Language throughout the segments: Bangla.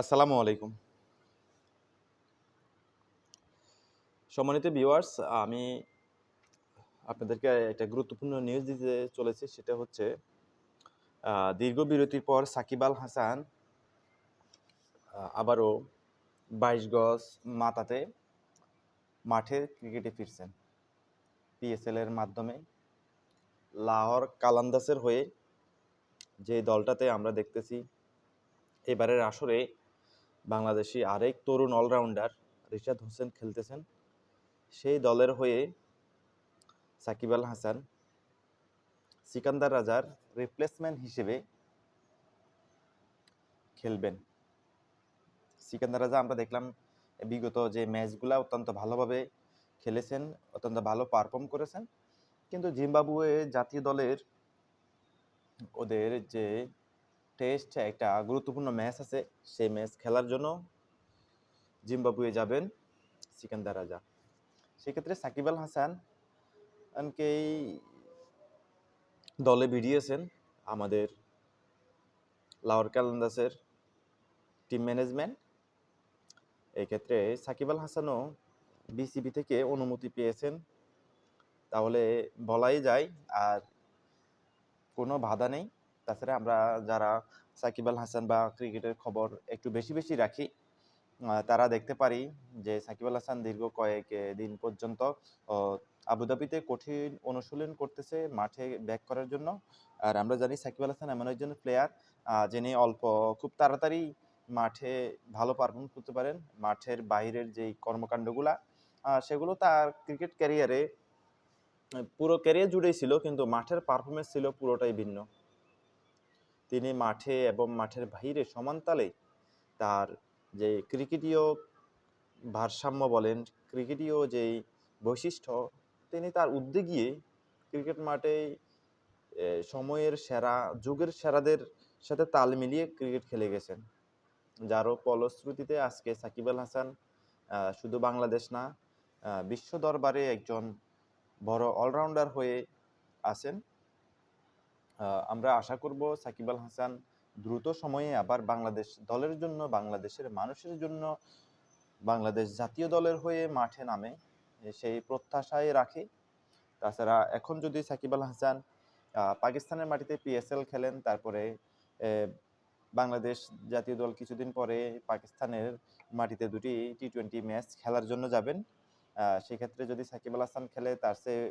আসসালামু আলাইকুম। সম্মানিত ভিউয়ার্স, আমি আপনাদেরকে একটা গুরুত্বপূর্ণ নিউজ দিতে চলেছি, সেটা হচ্ছে দীর্ঘ বিরতির পর সাকিব আল হাসান আবারও বাইশ গজ মাতাতে মাঠে ক্রিকেটে ফিরছেন। পিএসএল এর মাধ্যমে লাহোর কালান্দাসের হয়ে যে দলটাতে আমরা দেখতেছি, এবারের আসরে বাংলাদেশি আরেক তরুণ অলরাউন্ডার রিশাদ হোসেন খেলতেছেন। সেই দলের হয়ে সাকিব আল হাসান সিকান্দার রাজার রিপ্লেসমেন্ট হিসেবে খেলবেন। সিকান্দার রাজা আমরা দেখলাম বিগত যে ম্যাচগুলা অত্যন্ত ভালোভাবে খেলেছেন, অত্যন্ত ভালো পারফর্ম করেছেন। কিন্তু জিম্বাবুয়ে জাতীয় দলের ওদের যে টেস্ট একটা গুরুত্বপূর্ণ ম্যাচ আছে। সেই ম্যাচ খেলার জন্য জিম্বাবুয়ে যাবেন সিকান্দার রাজা। সেক্ষেত্রে সাকিব আল হাসান আনকেই দলে ভিড়িয়েছেন আমাদের লাহোর কালান্দাসের টিম ম্যানেজমেন্ট এই ক্ষেত্রে সাকিব আল হাসানও বিসিবি থেকে অনুমতি পেয়েছেন। তাহলে বলাই যায় আর কোনো বাধা নেই। তাছাড়া আমরা যারা সাকিব আল হাসান বা ক্রিকেটের খবর একটু বেশি বেশি রাখি তারা দেখতে পারি যে সাকিব আল হাসান দীর্ঘ কয়েক দিন পর্যন্ত আবুধাবিতে কঠিন অনুশীলন করতেছে মাঠে ব্যাক করার জন্য। আর আমরা জানি সাকিব আল হাসান এমন একজন প্লেয়ার যিনি অল্প, খুব তাড়াতাড়ি মাঠে ভালো পারফর্ম করতে পারেন। মাঠের বাইরের যেই কর্মকাণ্ডগুলা সেগুলো তার ক্রিকেট ক্যারিয়ারে পুরো ক্যারিয়ার জুড়েই ছিল, কিন্তু মাঠের পারফরমেন্স ছিল পুরোটাই ভিন্ন। তিনি মাঠে এবং মাঠের বাইরে সমানতালে তার যে ক্রিকেটীয় ভারসাম্য বলেন, ক্রিকেটীয় যেই বৈশিষ্ট্য, তিনি তার উদ্যোগিয়ে ক্রিকেট মাঠে সময়ের সেরা, যুগের সেরাদের সাথে তাল মিলিয়ে ক্রিকেট খেলে গেছেন। যারও ফলশ্রুতিতে আজকে সাকিব আল হাসান শুধু বাংলাদেশ না বিশ্ব দরবারে একজন বড় অলরাউন্ডার হয়ে আছেন। আমরা আশা করব সাকিব আল হাসান দ্রুত সময়ে আবার বাংলাদেশ দলের জন্য, বাংলাদেশের মানুষের জন্য, বাংলাদেশ জাতীয় দলের হয়ে মাঠে নামে সেই প্রত্যাশায় রাখি। তাছাড়া এখন যদি সাকিব আল হাসান পাকিস্তানের মাটিতে পিএসএল খেলেন, তারপরে বাংলাদেশ জাতীয় দল কিছুদিন পরে পাকিস্তানের মাটিতে দুটি টি টোয়েন্টি ম্যাচ খেলার জন্য যাবেন সেক্ষেত্রে যদি সাকিব আল হাসান খেলে, তার চেয়ে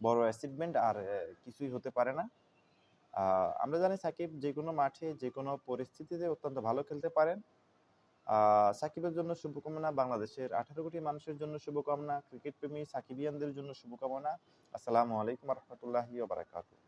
বড় অ্যাচিভমেন্ট আর কিছুই হতে পারে না। আমরা জানি সাকিব যে কোনো মাঠে যে কোনো পরিস্থিতিতে অত্যন্ত ভালো খেলতে পারেন। সাকিবের জন্য শুভকামনা, বাংলাদেশের আঠারো কোটি মানুষের জন্য শুভকামনা ক্রিকেট প্রেমী সাকিবিয়ানদের জন্য শুভকামনা। আসসালামু আলাইকুম রহমতুল্লাহি বারাকাতুহ।